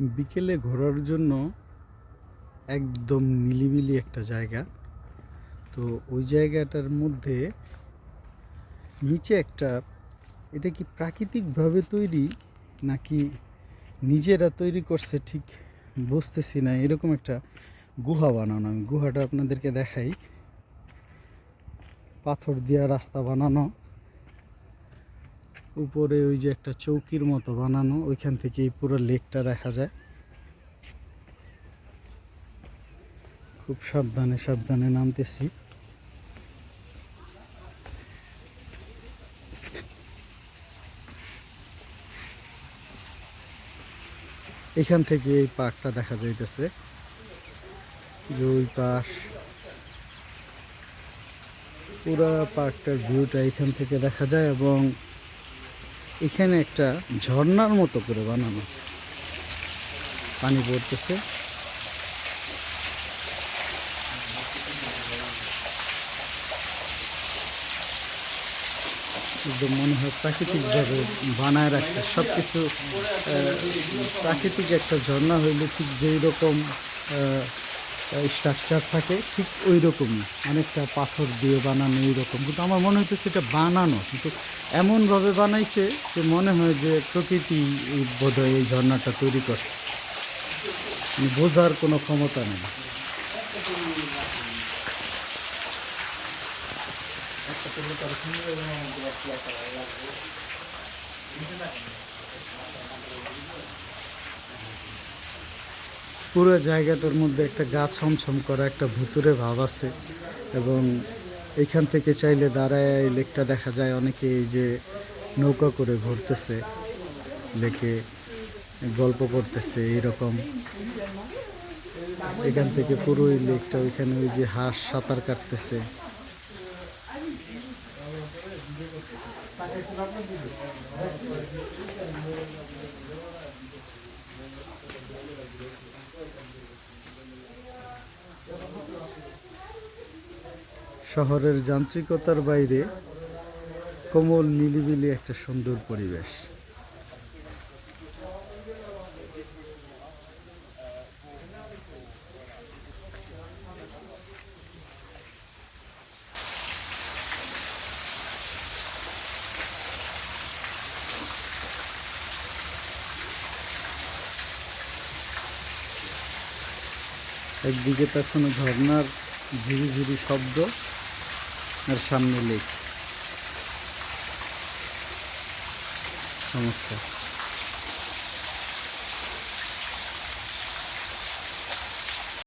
বিকেলে ঘোরার জন্য একদম নিলিবিলি একটা জায়গা। তো ওই জায়গাটার মধ্যে নিচে একটা, এটা কি প্রাকৃতিকভাবে তৈরি নাকি নিজেরা তৈরি করছে ঠিক বুঝতেছি না, এরকম একটা গুহা বানানো। আমি গুহাটা আপনাদেরকে দেখাই। পাথর দিয়া রাস্তা বানানো। উপরে ওই যে একটা চৌকির মতো বানানো, ওইখান থেকে এই পুরো লেকটা দেখা যায়। খুব সাবধানে সাবধানে নামতেছি। এখান থেকে এই পার্কটা দেখা যাইতেছে। যে ওই পাশ পুরা পার্কটার ভিউটা এখান থেকে দেখা যায় এবং এখানে একটা ঝর্ণার মতো করে বানানো। পানি পড়তেছে। একদম মনে হয় প্রাকৃতিকভাবে বানায় রাখছে। সব কিছু প্রাকৃতিক একটা ঝর্ণা হইলে ঠিক যেই রকম স্ট্রাকচার থাকে, ঠিক ওই রকমই অনেকটা পাথর দিয়ে বানানো এই রকম কিন্তু আমার মনে হচ্ছে সেটা বানানো। কিন্তু এমনভাবে বানাইছে যে মনে হয় যে প্রকৃতি বোধহয় এই ঝর্ণাটা তৈরি করছে। মানে বোঝার কোনো ক্ষমতা নেই। পুরো জায়গাটার মধ্যে একটা গা ছমছম করা একটা ভুতুরে ভাব আছে এবং এখান থেকে চাইলে দাঁড়ায় লেকটা দেখা যায় অনেকে এই যে নৌকা করে ঘুরতেছে, লেকে গল্প করতেছে এইরকম। এখান থেকে পুরো এই লেকটা ওইখানে ওই যে হাঁস সাঁতার কাটতেছে। শহরের যান্ত্রিকতার বাইরে কোমল নিলিবিলি একটা সুন্দর পরিবেশ। একদিকে পেছনে ঝর্ণার ঝিরি ঝিরি শব্দ আর সামনে লেক সমস্যা।